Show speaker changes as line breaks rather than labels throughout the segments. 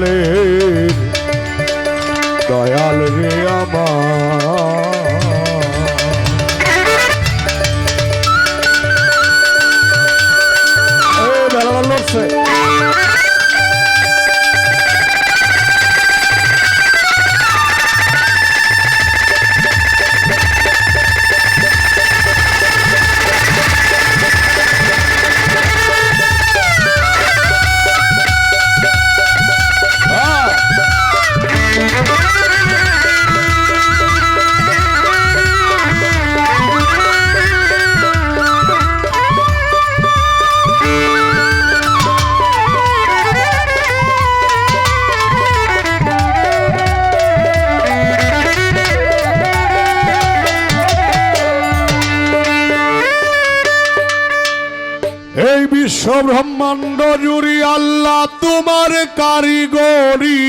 Valley. বিশ্ব ব্রহ্মাণ্ড জুড়ি আল্লাহ তোমার কারিগরি।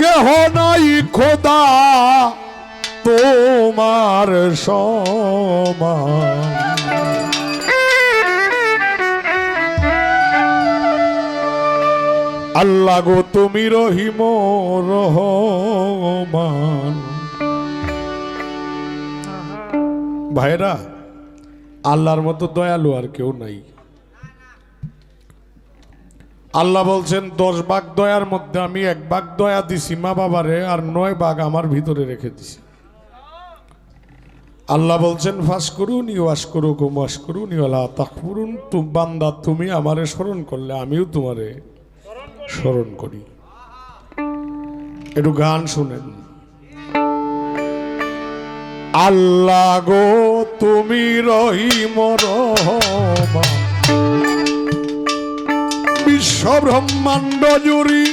কেহ নাই খোদা তোমার সমান। আল্লাহ গো তুমি রহিম রহমান। ভাইরা আল্লাহর মতো দয়ালু আর কেউ নাই। আল্লাহ বলছেন, দশ ভাগ দয়ার মধ্যে আমি এক ভাগ দয়া দিছি মা বাবারে আর নয় ভাগ আমার ভিতরে রেখে দিছি। আল্লাহ বলছেন ফাঁস করুন ইউয়াস করুক ওয়াস করুন ইউলা তাকফুরুন। তু বান্দা, তুমি আমারে স্মরণ করলে, আমিও তোমারে স্মরণ করি। একটু গান শুনেন। আল্লাহ গো, তুমি রহিম বিশ্ব ব্রহ্মাণ্ড জুড়ি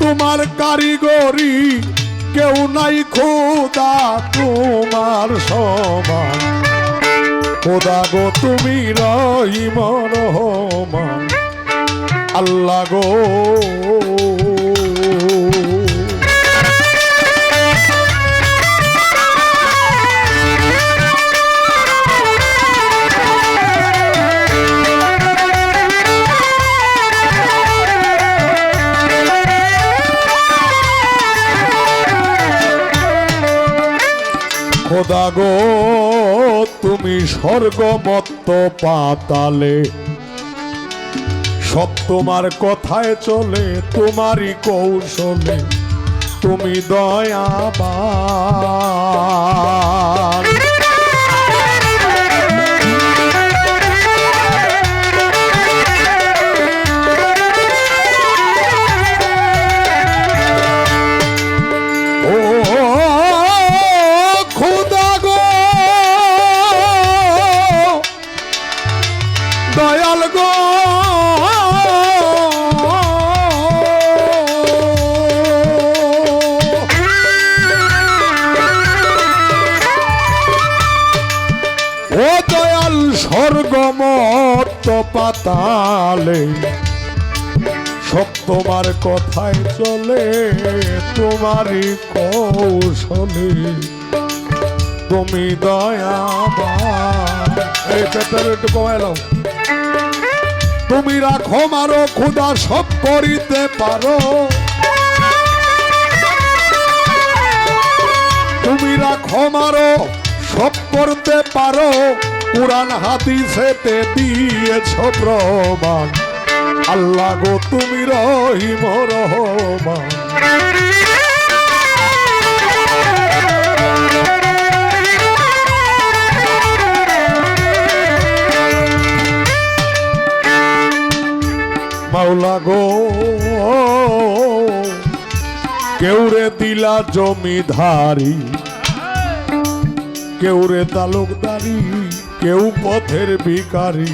তোমার কারিগরি, কেউ নাই খোদা তোমার সমান খোদা গো, তুমি রহিম রহমান আল্লাহ গো খোদা গো তুমি স্বর্গমত্ত পাতালে। সব তোমার কথায় চলে তোমারই কৌশলে। তুমি দয়াবান। স্বর্গমত পাতালে, সব তোমার কথায় চলে, তোমারই কৌশলে। তুমি কমাইলাম তুমি রাখো মারো খুদা সব করিতে পারো। তুমি রাখো মারো, সব করতে পারো। কোরআন হাদিসেতে দিয়েছ প্রমাণ। আল্লাহ গো, তুমি রহিম রহমান। মাওলা গো কেউরে দিলা জমিধারি কেউরে তালুকদারি। কেউ পথের ভিকারি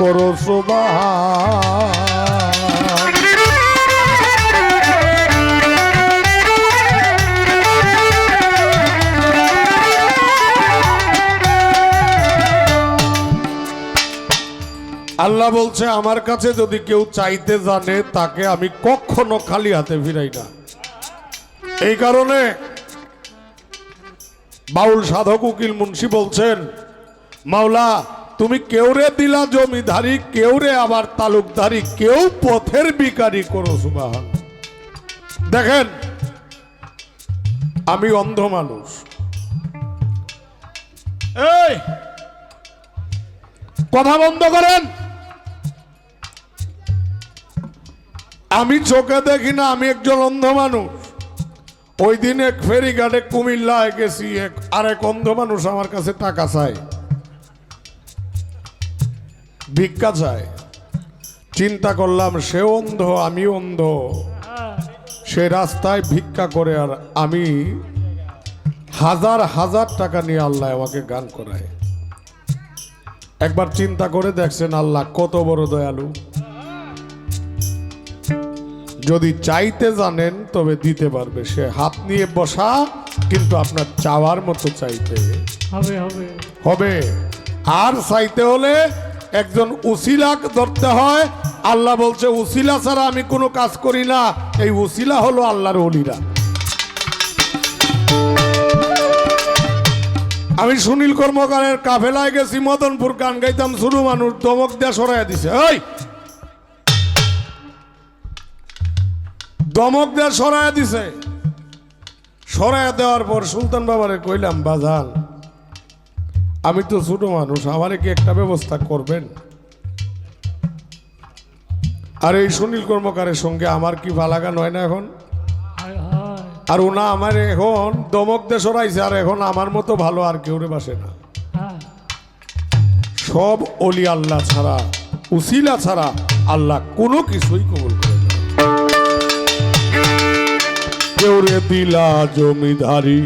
করো সোবাহান। আল্লাহ বলছে, আমার কাছে যদি কেউ চাইতে জানে, তাকে আমি কখনো খালি হাতে ফিরাই না এই কারণে বাউল সাধক উকিল মুন্সি বলছেন মাওলা, তুমি কেউরে দিলা জমিধারী কেউরে আবার তালুকদারি, কেউ পথের বিকারি করো সুবাহান। দেখেন, আমি অন্ধ মানুষ। এই, কথা বন্ধ করেন। আমি চোখে দেখি না, আমি একজন অন্ধ মানুষ। ওই দিন এক ফেরিঘাটে কুমিল্লায় গেছি, এক আরেক অন্ধ মানুষ আমার কাছে টাকা চায়। ভিক্ষা চায়। চিন্তা করলাম সে অন্ধ আমি অন্ধ। সে রাস্তায় ভিক্ষা করে আর আমি হাজার হাজার টাকা নিয়ে আল্লাহ আমাকে গান করায়। একবার চিন্তা করে দেখছেন আল্লাহ কত বড় দয়ালু। যদি চাইতে জানেন তবে দিতে পারবে। সে হাত নিয়ে বসা কিন্তু আপনার চাওয়ার মতো চাইতে।
হবে হবে।
হবে। আর চাইতে হলে একজন উসিলাক ধরতে হয়। আল্লাহ বলছে, উসিলা ছাড়া আমি কোনো কাজ করি না। এই উসিলা হলো আল্লাহর অলিরা আমি সুনীল কর্মকারের কাফেলায় গেছি, মদনপুর গান গাইতাম শুরু মানুষ দমক দিয়ে সরাইয়া দিছে। ওই দমক দিয়ে সরাইয়া দিছে। সরাইয়া দেওয়ার পর সুলতান বাবারে কইলাম, বাজান আমি তো ছোট মানুষ, আমারে কি একটা ব্যবস্থা করবেন? আর এই সুনীল কর্মকারের সঙ্গে আমার কি ভালাগান হয় না এখন? আর ওনা আমার এখন, দমক সরাইছে আর এখন আমার মতো ভালো আর কেউ বাসে না। সব অলি আল্লাহ ছাড়া, উসিলা ছাড়া আল্লাহ কোনো কিছুই কবুল করে না। কেউ রে দিলা জমিধারী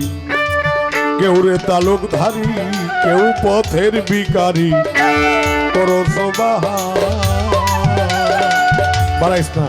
কেউ রে তালুকধারী কেউ পথের বিকারি করো সবাহা বাড়াইস না।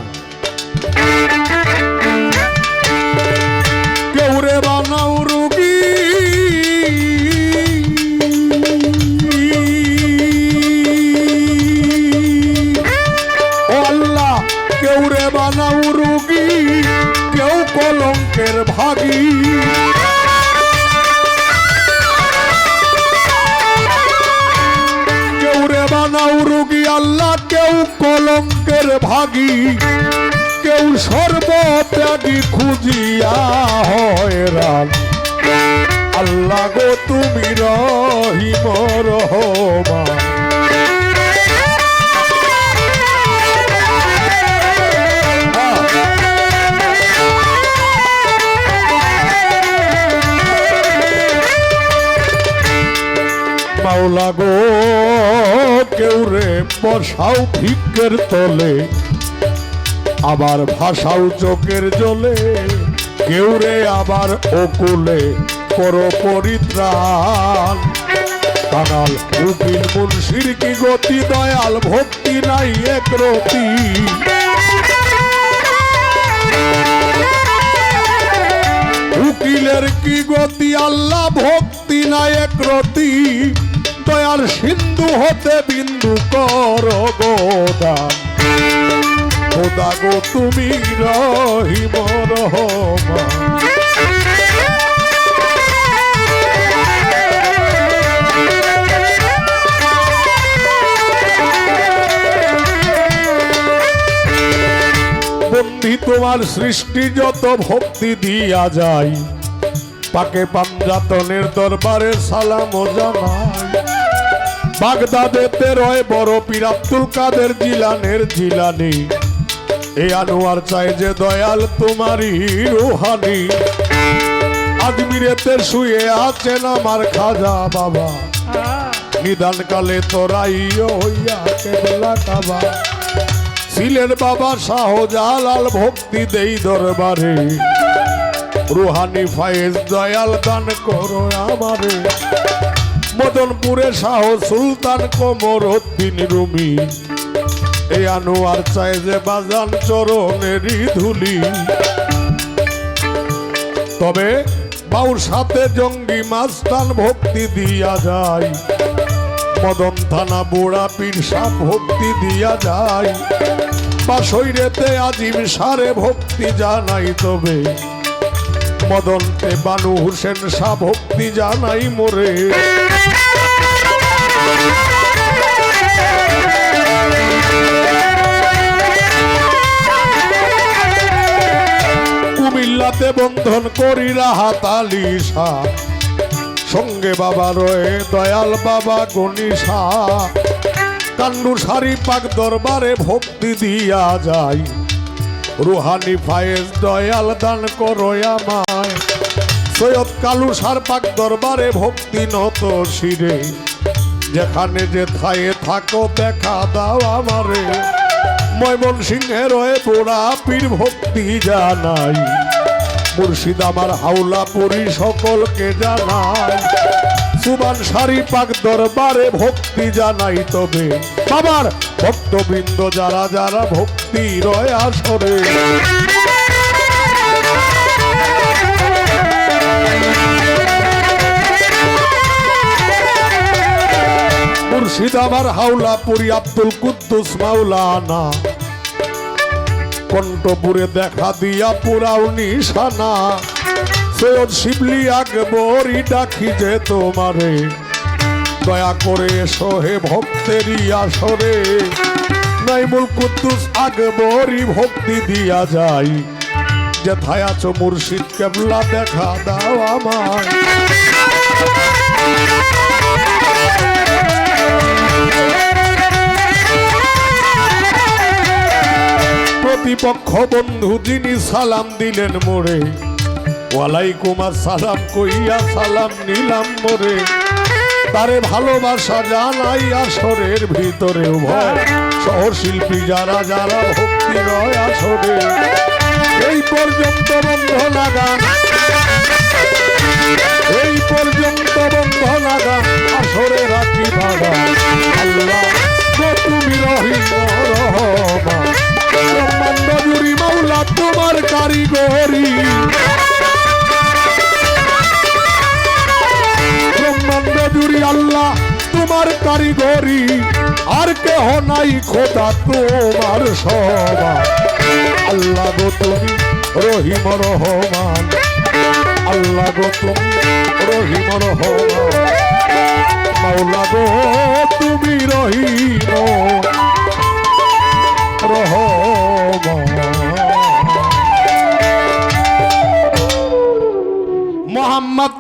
ভাগী কেউ সর্বত্যাগী খুঁজিয়া হয়রান। আল্লাহ গো, তুমি রহিম রহমান। মাওলা গো, কেউ রে বসাও ভিক্ষের তলে আবার ভাষাও চোখের জলে, কেউ রে আবার ওকুলে করো পরিত্রাণ। কানাল উকিল মুন্সির কি গতি, দয়াল ভক্তি নাই এক রতি। উকিলের কি গতি, আল্লাহ ভক্তি নাই এক রতি। দয়াল সিন্ধু হতে বিন্দু কর গোদান খোদা গো তুমি রহিম রহমান বন্দি তোমার সৃষ্টি যত ভক্তি দিয়া যায়, পাকে পাঞ্জাতনের দরবারে সালাম জানাই। বাগদাদেতে রয় বড় পীর কাদের জিলানের জিলানি। এ আনোয়ার চাই যে দয়াল তোমারই রুহানি। আজমিরেতে শুয়ে আছেন আমার খাজা বাবা। নিদান কালে তোরাই হইয়া কেবলা কাবা। ছিলেন বাবা শাহজালাল ভক্তি দেই দরবারে। রুহানি ফায়েজ দয়াল দান করো আমারে। মদনপুরে শাহ সুলতান কোমর উদ্দিন রুমি। আনোয়ার চাই যে বাজান চরণেরই ধুলি। তবে বাউর সাথে জঙ্গি মাস্তান ভক্তি দিয়া যায়। মদন থানা বুড়া পীরসা ভক্তি দিয়া যায়। বাসৈরেতে আজিম সারে ভক্তি জানাই তবে। মদনতে বানু হুসেন শাহ ভক্তি জানাই মোরে। কুমিল্লাতে বন্ধন করি রাহাত আলী শাহ সঙ্গে বাবা রয়ে দয়াল বাবা গণিসা কান্ডু সারি পাক দরবারে ভক্তি দিয়া যায় রুহানি ফায়েজ দয়াল দান করো আমায়। সৈয়দ কালু সার পাক দরবারে ভক্তি নত শিরে। যেখানে যে থায়ে থাকো দেখা দাও আমারে। ময়মন সিংহের রয়ে পোড়া পীর ভক্তি জানাই। মুর্শিদ আমার হাওলা পরি সকলকে জানাই। সুবান সারি পাক দরবারে ভক্তি জানাই তবে। বাবার ভক্তবৃন্দ যারা যারা ভক্তি রয় আসরে মুর্শিদ আমার হাওলা পুরি আব্দুল কুদ্দুস মাওলানা। কণ্ঠপুরে দেখা দিয়া পুরাও নিশানা। সৈয়দ শিবলি আকবরই ডাকি যে তোমারে। দয়া করে এসো হে ভক্তেরই আসরে। নাইমুল কুদ্দুস আকবরই ভক্তি দিয়া যাই। যেথায় আছো মুর্শিদ কেবলা, দেখা দাও আমায়। প্রতিপক্ষ বন্ধু যিনি সালাম দিলেন মোরে। ওয়ালাইকুম সালাম কইয়া সালাম নিলাম মোরে। তারে ভালোবাসা জানাই আসরের ভিতরে উভয়। সহশিল্পী যারা যারা ভক্তি রয় আসরে। এই পর্যন্ত বন্ধ লাগান। এই পর্যন্ত বন্ধ লাগান। আসরে রাখি বাবা আল্লাহ তুমি রহিম রহমান জুড়ি মাওলা, তোমার কারিগরি। জুড়ি আল্লাহ, তোমার কারিগরি। আর কেহ নাই খোদা তোমার সবা আল্লাহ গো তুমি রহিম রহমান। আল্লাহ গো তুমি রহিম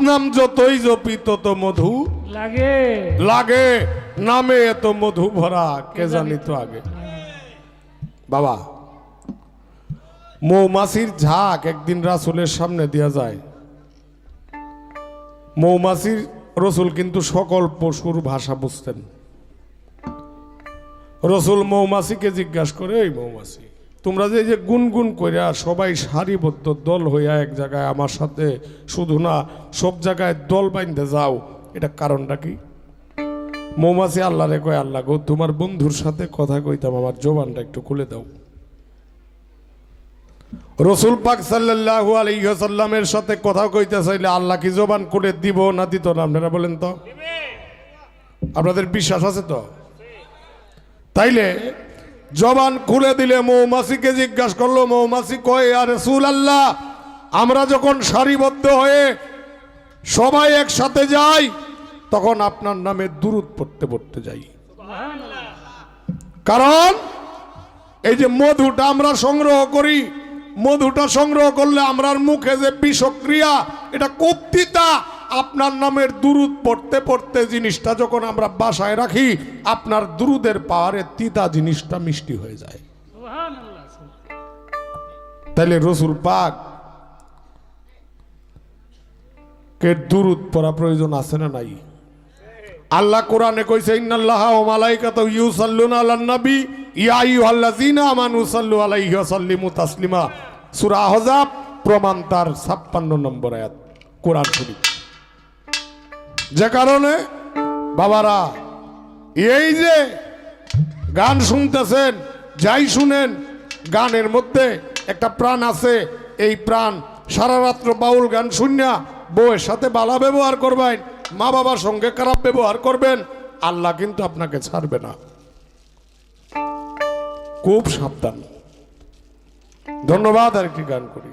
নাম যতই জপি তত মধু।
লাগে।
লাগে নামে এত মধু ভরা কে জানি তো আগে। বাবা মৌমাছির ঝাঁক একদিন রাসুলের সামনে দেওয়া যায়। মৌমাছির রসুল কিন্তু সকল পশুর ভাষা বুঝতেন। রসুল মৌমাছিকে জিজ্ঞাসা করে এই মৌমাছি তোমরা যে যে গুনগুন কইরা সবাই সারিবদ্ধ দল হইয়া এক জায়গায় আমার সাথে শুধু না, সব জায়গায় দল বাইন্ধে যাও, এটা কারণটা কি? মৌমাছি আল্লাহ রে কয়, আল্লাহ গো, তোমার বন্ধুর সাথে কথা কইতাম, আমার জবানটা একটু খুলে দাও। রসুল পাক সাল্লাল্লাহু আলাইহি সাল্লামের সাথে কথা কইতে চাইলে আল্লাহ কি জবান খুলে দিব না দিত না, আপনারা বলেন তো? আপনাদের বিশ্বাস আছে তো? তাইলে জবান খুলে দিলে মৌমাছিকে জিজ্ঞাসা করল, মৌমাছি কয়? আর রসুল আল্লাহ আমরা যখন সারিবদ্ধ হয়ে সবাই একসাথে যাই, তখন আপনার নামে দূরত পড়তে পড়তে যাই। কারণ এই যে মধুটা আমরা সংগ্রহ করি, মধুটা সংগ্রহ করলে আমরার মুখে যে বিষক্রিয়া, এটা কপ্তিতা আপনার নামের দুরুদ পড়তে পড়তে জিনিসটা যখন আমরা বাসায় রাখি আপনার দুরুদের পাহাড়ে তিতা জিনিসটা মিষ্টি হয়ে যায়। তাহলে রসুল পাক কে দুরুদ পড়া প্রয়োজন আছে না নাই? আল্লাহ কোরআনে কইছে ইন্নাল্লাহা ওয়া মালাইকাতাহু ইউসাল্লুনা আলান নবী ইয়া আইয়ুহাল্লাযীনা আমানু সাল্লু আলাইহি ওয়া সাল্লিমু তাসলিমা। সূরা আহজাব প্রমাণ তার 56 নম্বর আয়াত কোরআন শরীফ। যে কারণে বাবারা, এই যে গান শুনতেছেন, যাই শুনেন, গানের মধ্যে একটা প্রাণ আছে। এই প্রাণ সারা রাত্র বাউল গান শুনিয়া বউয়ের সাথে বালা ব্যবহার করবেন, মা বাবার সঙ্গে খারাপ ব্যবহার করবেন, আল্লাহ কিন্তু আপনাকে ছাড়বে না। খুব সাবধান। ধন্যবাদ আর একটি গান করি।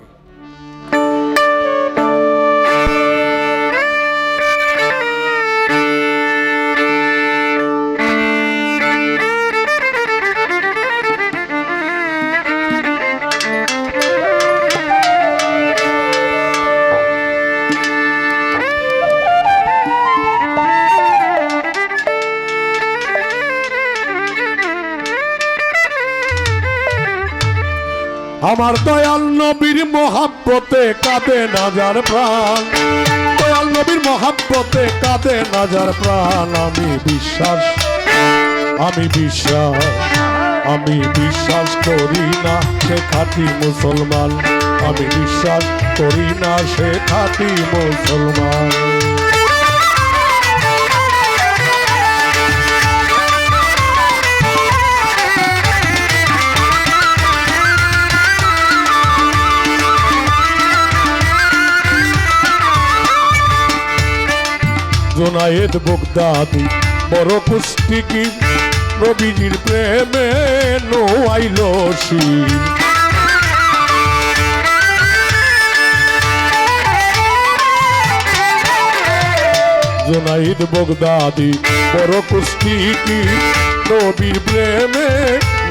আমার দয়াল নবীর মহাব্বতে কাঁদে নাজার প্রাণ। দয়াল নবীর মহাব্বতে কাঁদে নাজার প্রাণ। আমি বিশ্বাস আমি বিশ্বাস আমি বিশ্বাস করি না সে খাঁটি মুসলমান। আমি বিশ্বাস করি না সে খাঁটি মুসলমান। জোনায়েদ বগদাদি, বড় কুষ্টিকি নবীজির প্রেমে নোয়াইল শির। জোনাইদ বগদাদি, বড় কুষ্টিকি নবীর প্রেমে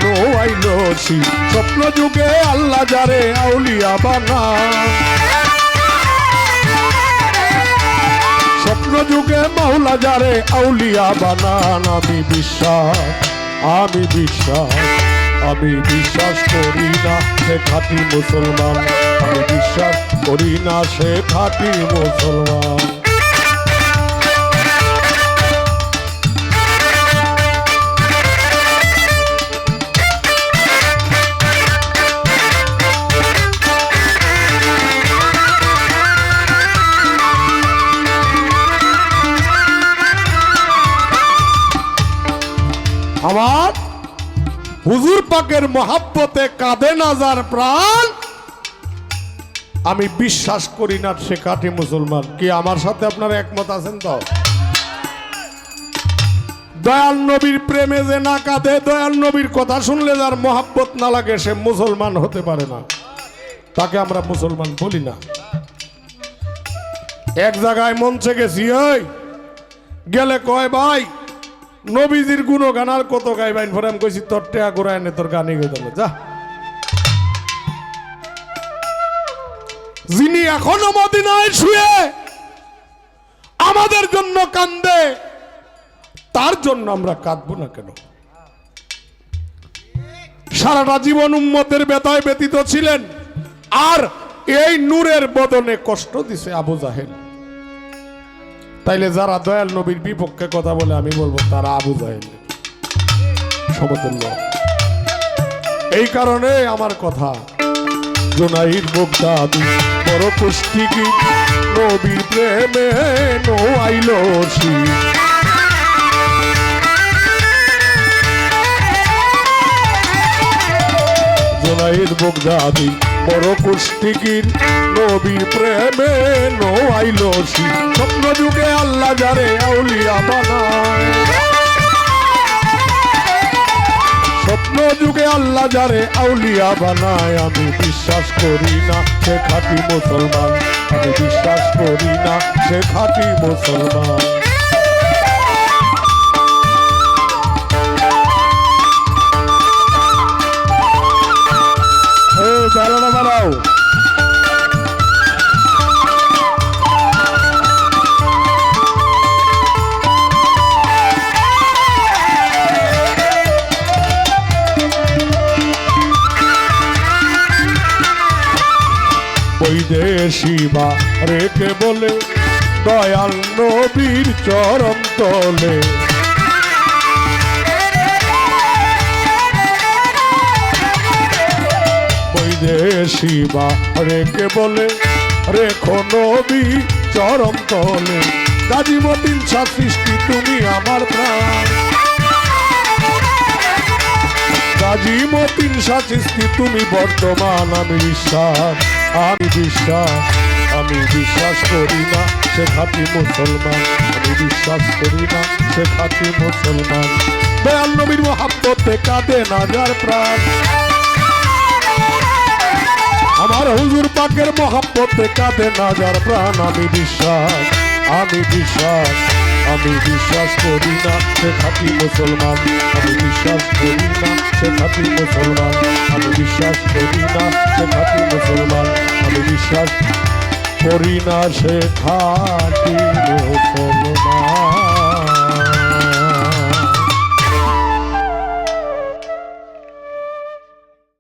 নোয়াইল শির। স্বপ্ন যুগে আল্লাহ যারে আউলিয়া বানা যারে আউলিয়া বানান, আমি বিশ্বাস আমি বিশ্বাস আমি বিশ্বাস করি না সে খাঁটি মুসলমান, আমি বিশ্বাস করি না সে খাঁটি মুসলমান। আমার হুজুর পাকের মহাব্বতে কাঁদে নাজার প্রাণ? আমি বিশ্বাস করি না সে কাটি মুসলমান। কি আমার সাথে আপনারা একমত আছেন তো? দয়াল নবীর প্রেমে যে না কাঁদে, দয়াল নবীর কথা শুনলে যার মহাব্বত না লাগে, সে মুসলমান হতে পারে না। তাকে আমরা মুসলমান বলি না। এক জায়গায় মঞ্চে গেছি ওই গেলে কয় ভাই নবীজির গুণগান আর কত গাইবাইন পরে আমি কইছি, তোর টেয়া গোড়ায় নে তোর গানই গেত যা। যিনি এখনও মদিনায় শুয়ে আমাদের জন্য কান্দে, তার জন্য আমরা কাঁদবো না কেন? সারাটা জীবন উম্মতের বেতায় ব্যতীত ছিলেন, আর এই নূরের বদনে কষ্ট দিছে আবু জাহেল। তাইলে যারা দয়াল নবীর বিপক্ষে কথা বলে, আমি বলব তারা আবু জাহেল। সমতুল্য। এই কারণে আমার কথা, জোনাইর মুগ্ধাদি বড় পুষ্টিকি নবীর প্রেমে নো আইল জোনাইর মুগ্ধাদি বড় পুষ্টিকির নবীর প্রেমে নো আইল স্বপ্ন যুগে আল্লাহ যারে আউলিয়া বানায়। স্বপ্ন যুগে আল্লাহ যারে আউলিয়া বানায়। আমি বিশ্বাস করি না সে খাঁটি মুসলমান। আমি বিশ্বাস করি না সে খাঁটি মুসলমান। বেড়ানো বেড়াও। বৈদেশি বা রেখে বলে দয়াল নবীর চরণ তলে। বৈদেশি বা রেখে বলে, রেখো নবী চরম তলে। গাজীমতিন সৃষ্টি তুমি আমার প্রাণ। গাজীমতিন সৃষ্টি তুমি বর্তমান, আমি বিশ্বাস আমি বিশ্বাস আমি বিশ্বাস করি না, সে খাঁটি মুসলমান, আমি বিশ্বাস করি না, সে খাঁটি মুসলমান। দয়াল নবীর মহাব্বতে কাঁদে না যার প্রাণ। আমার হুজুর পাকের মহাব্বতে কাঁদে না, যার প্রাণ আমি বিশ্বাস আমি বিশ্বাস আমি বিশ্বাস করি না, সে খাঁটি মুসলমান। আমি বিশ্বাস করি না, সে খাঁটি মুসলমান। আমি বিশ্বাস করি না, সে খাঁটি মুসলমান। আমি বিশ্বাস করি না, সে খাঁটি মুসলমান।